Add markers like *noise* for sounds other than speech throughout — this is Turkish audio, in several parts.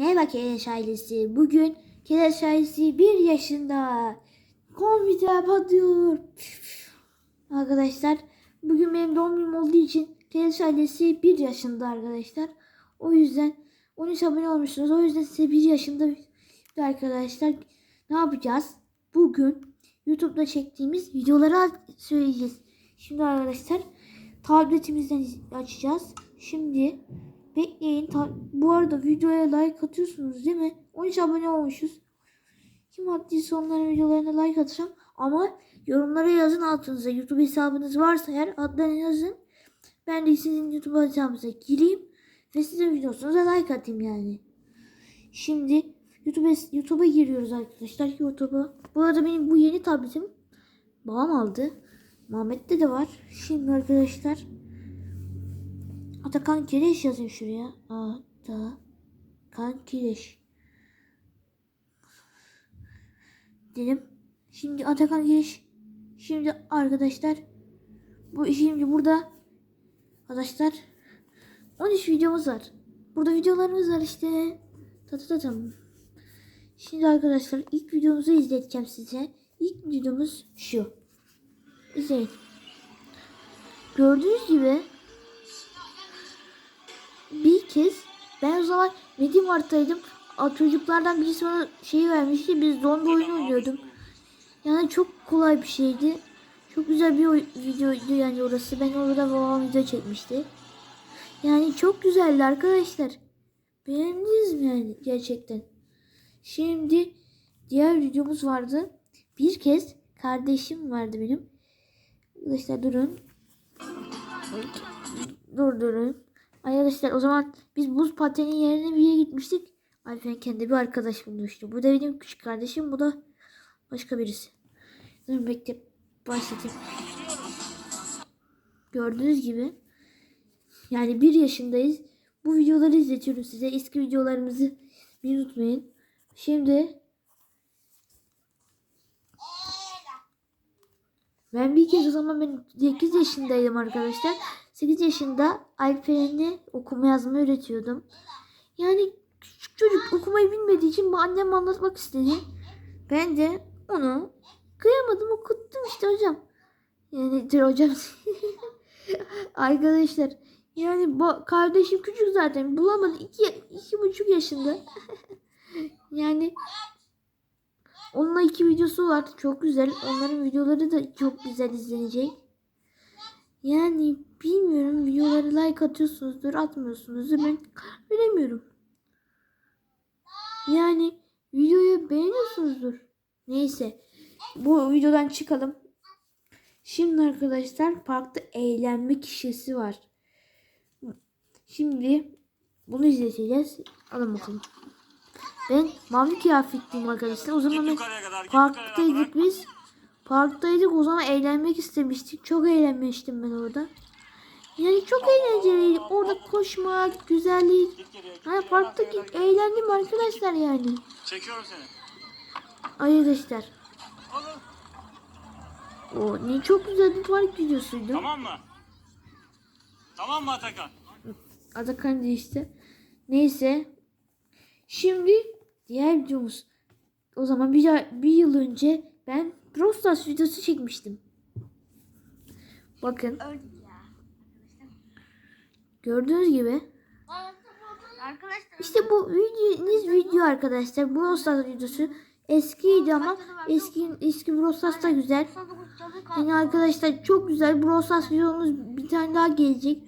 Merhaba Keleş ailesi. Bugün Keleş ailesi 1 yaşında. Komputer patlıyor. Arkadaşlar bugün benim doğum günüm olduğu için Keleş ailesi 1 yaşında arkadaşlar. O yüzden 13 abone olmuşsunuz. O yüzden size 1 yaşında arkadaşlar ne yapacağız? Bugün YouTube'da çektiğimiz videoları söyleyeceğiz. Şimdi arkadaşlar tabletimizden açacağız. Şimdi bekleyin. Bu arada videoya like atıyorsunuz değil mi? 13 abone olmuşuz. Kim attıysa onların videolarına like atacağım. Ama yorumlara yazın altınıza. YouTube hesabınız varsa eğer adlarını yazın. Ben de sizin YouTube hesabınıza gireyim. Ve size videosunuza like atayım yani. Şimdi YouTube YouTube'a giriyoruz arkadaşlar. YouTube'a. Bu arada benim bu yeni tabletim babam aldı. Muhammed'de de var. Şimdi arkadaşlar Atakan Kireç yazayım şuraya. Atakan Kireç. Dedim. Şimdi Atakan Kireç. Şimdi arkadaşlar bu şimdi burada arkadaşlar 13 videomuz var. Burada videolarımız var işte. Tatatatam. Şimdi arkadaşlar ilk videomuzu izleteceğim size. İlk videomuz şu. İzleyin. Gördüğünüz gibi bir kez ben o zaman Medim Art'taydım. A, Çocuklardan birisi bana şey vermişti. Biz zombi oyunu oynuyordum. Yani çok kolay bir şeydi. Çok güzel bir oy- videoydu yani orası. Ben orada babam video çekmişti. Yani çok güzeldi arkadaşlar. Beğendiniz mi yani gerçekten? Şimdi diğer videomuz vardı. Bir kez kardeşim vardı benim. Arkadaşlar durun. Dur durun. Arkadaşlar o zaman biz buz pateni yerine bir yere gitmiştik. Alfen kendi bir arkadaş bulmuştu. Bu da benim küçük kardeşim. Bu da başka birisi. Dur bekle. Başlatayım. Gördüğünüz gibi yani bir yaşındayız. Bu videoları izletiyorum size. Eski videolarımızı bir unutmayın. Şimdi ben bir kez o zaman ben 8 yaşındaydım arkadaşlar. 8 yaşında Alperen'e okuma yazma öğretiyordum. Yani küçük çocuk okumayı bilmediği için annem anlatmak istedi. Ben de onu kıyamadım okuttum işte hocam. Yani dur hocam. *laughs* Arkadaşlar yani bu kardeşim küçük zaten bulamadı. iki, iki buçuk yaşında. yani onunla iki videosu var. Çok güzel. Onların videoları da çok güzel izlenecek. Yani bilmiyorum videoları like atıyorsunuzdur atmıyorsunuzdur ben bilemiyorum. Yani videoyu beğeniyorsunuzdur. Neyse bu videodan çıkalım. Şimdi arkadaşlar parkta eğlenme kişisi var. Şimdi bunu izleyeceğiz. Alın bakalım. Ben mavi kıyafetliyim arkadaşlar. O zaman ben parktaydık biz. Parktaydık o zaman eğlenmek istemiştik. Çok eğlenmiştim ben orada. Yani çok eğlenceliydi. Orada koşmak, güzellik. Geriye, parkta eğlendim arkadaşlar yani. Çekiyorum seni. Arkadaşlar. O ne çok güzel bir park videosuydu. Tamam mı? Tamam mı Atakan? Atakan işte. Neyse. Şimdi diğer videomuz. O zaman bir, bir yıl önce ben Brawl Stars videosu çekmiştim. Bakın. Gördüğünüz gibi. Arkadaşlar İşte bu videonuz video arkadaşlar. Brawl Stars videosu eskiydi ama eski eski Brawl Stars da güzel. Yani arkadaşlar çok güzel Brawl Stars videomuz bir tane daha gelecek.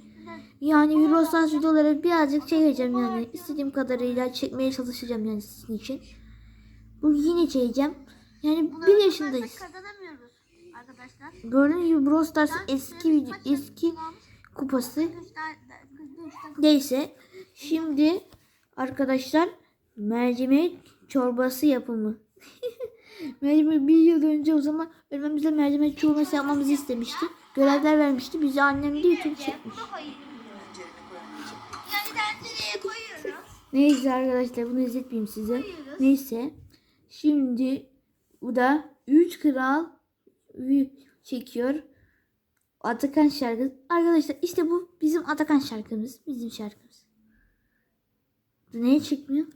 Yani Brawl Stars videoları birazcık çekeceğim yani. istediğim kadarıyla çekmeye çalışacağım yani sizin için. Bu yine çekeceğim. Yani bir yaşındayız. kazanamıyoruz arkadaşlar. Gördüğünüz gibi Brawl Stars'ın eski video, eski kupası. Neyse. Şimdi arkadaşlar mercimek çorbası yapımı. *laughs* mercimek bir yıl önce o zaman ölmemizle mercimek çorbası yapmamızı istemişti. Görevler vermişti. Bizi annem de YouTube çekmiş. Neyse arkadaşlar bunu izletmeyeyim size. Neyse. Şimdi bu da 3 kral çekiyor. Atakan şarkısı. Arkadaşlar işte bu bizim Atakan şarkımız. Bizim şarkımız. Neye çıkmıyor?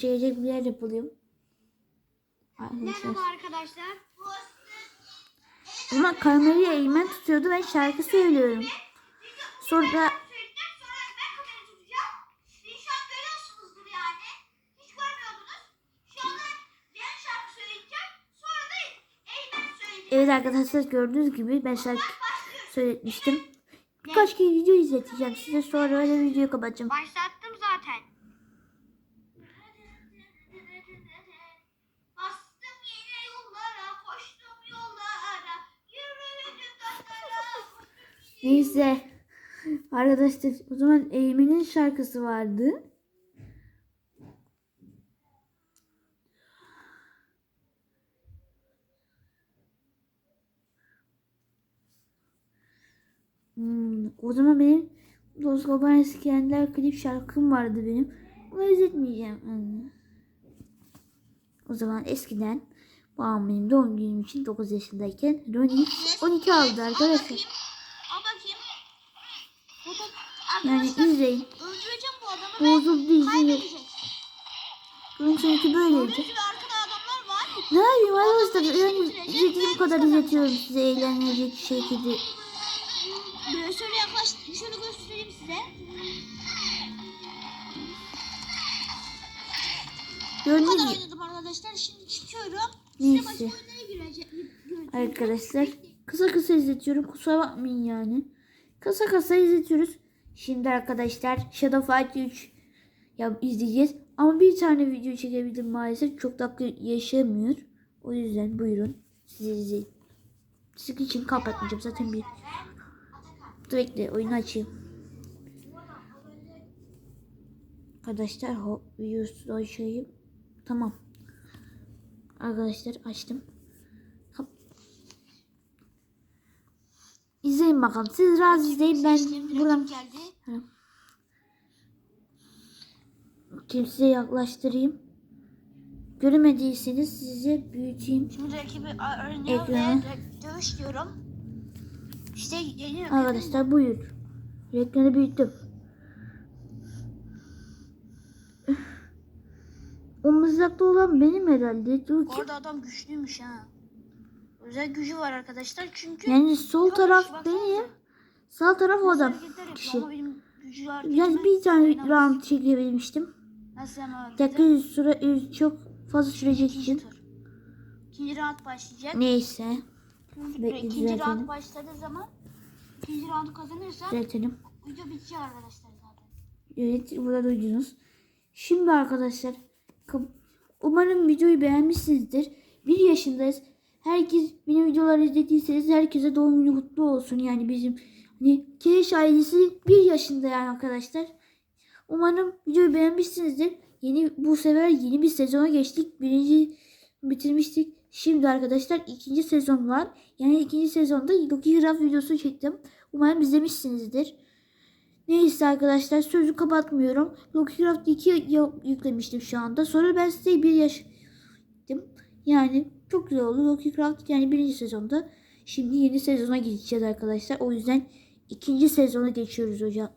çekecek bir yer yapalım. Arkadaşlar. Merhaba arkadaşlar. O zaman kamerayı eğmen tutuyordu ben şarkı söylüyorum. Sonra ben kamerayı tutacağım. Beni şu an görüyorsunuzdur yani. Hiç görmüyordunuz. Şu anda ben şarkı söyleyeceğim. Sonra da Eymen söyleyecek. Evet arkadaşlar gördüğünüz gibi ben şarkı söyletmiştim. Birkaç kere video izleteceğim size sonra öyle videoyu kapatacağım. Başlattım zaten. Neyse. Arkadaşlar o zaman Eymen'in şarkısı vardı. O zaman benim Los Goban İskender klip şarkım vardı benim. Onu izletmeyeceğim. Hmm. O zaman eskiden babam benim doğum günüm için 9 yaşındayken Ronnie 12 aldı arkadaşlar. Yani izleyin. Bozuldu izleyin. Bunun çünkü böyleydi. Ne yapayım arkadaşlar? Yani izlediğim kadar izletiyorum size eğlenecek şekilde. Gördünüz kadar mü? oynadım arkadaşlar. Şimdi çıkıyorum. Neyse. Arkadaşlar kısa kısa izletiyorum. Kusura bakmayın yani. Kısa kısa izletiyoruz. Şimdi arkadaşlar Shadow Fight 3 ya izleyeceğiz. Ama bir tane video çekebildim maalesef. Çok dakika yaşamıyor. O yüzden buyurun. Size izleyin. Sizin için kapatmayacağım. Zaten bir Dur bekle oyunu açayım. Arkadaşlar hop videosu açayım. Tamam. Arkadaşlar açtım. Hop. İzleyin bakalım. Siz razı izleyin. Ben buradan kimseye yaklaştırayım. Göremediyseniz size büyüteyim. Şimdi rakibi oynuyor ve Ekranı. dö- dövüş diyorum. İşte geliyor. Arkadaşlar buyur. Reklamı büyüttüm. O mızrakta olan benim herhalde. Dur ki. Orada adam güçlüymüş ha. Özel gücü var arkadaşlar çünkü. Yani sol Çok taraf baksanıza. benim. Sağ taraf o adam. Kişi. Yani bir tane round çekebilmiştim. Nasıl ama? Dakika süre çok fazla sürecek için. İkinci round başlayacak. Neyse. Bekle, İkinci düzeltelim. round başladığı zaman ikinci roundu kazanırsa Düzeltelim. video bitiyor arkadaşlar zaten. Evet burada duydunuz. Şimdi arkadaşlar umarım videoyu beğenmişsinizdir. Bir yaşındayız. Herkes benim videoları izlediyseniz herkese doğum günü kutlu olsun. Yani bizim hani Keş ailesi bir yaşında yani arkadaşlar. Umarım videoyu beğenmişsinizdir. Yeni bu sefer yeni bir sezona geçtik. Birinci bitirmiştik. Şimdi arkadaşlar ikinci sezon var. Yani ikinci sezonda Loki Craft videosu çektim. Umarım izlemişsinizdir. Neyse arkadaşlar sözü kapatmıyorum. Lockcraft 2 y- yüklemiştim şu anda. Sonra ben size bir yaş Yani çok güzel oldu. Lockcraft yani birinci sezonda. Şimdi yeni sezona gideceğiz arkadaşlar. O yüzden ikinci sezona geçiyoruz hocam.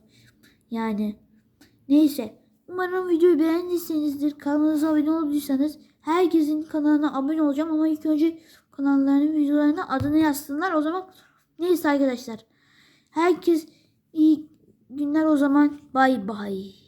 Yani neyse. Umarım videoyu beğendiyseniz kanalımıza abone olduysanız herkesin kanalına abone olacağım ama ilk önce kanallarının videolarına adını yazsınlar. O zaman neyse arkadaşlar. Herkes iyi günler o zaman. Bay bay.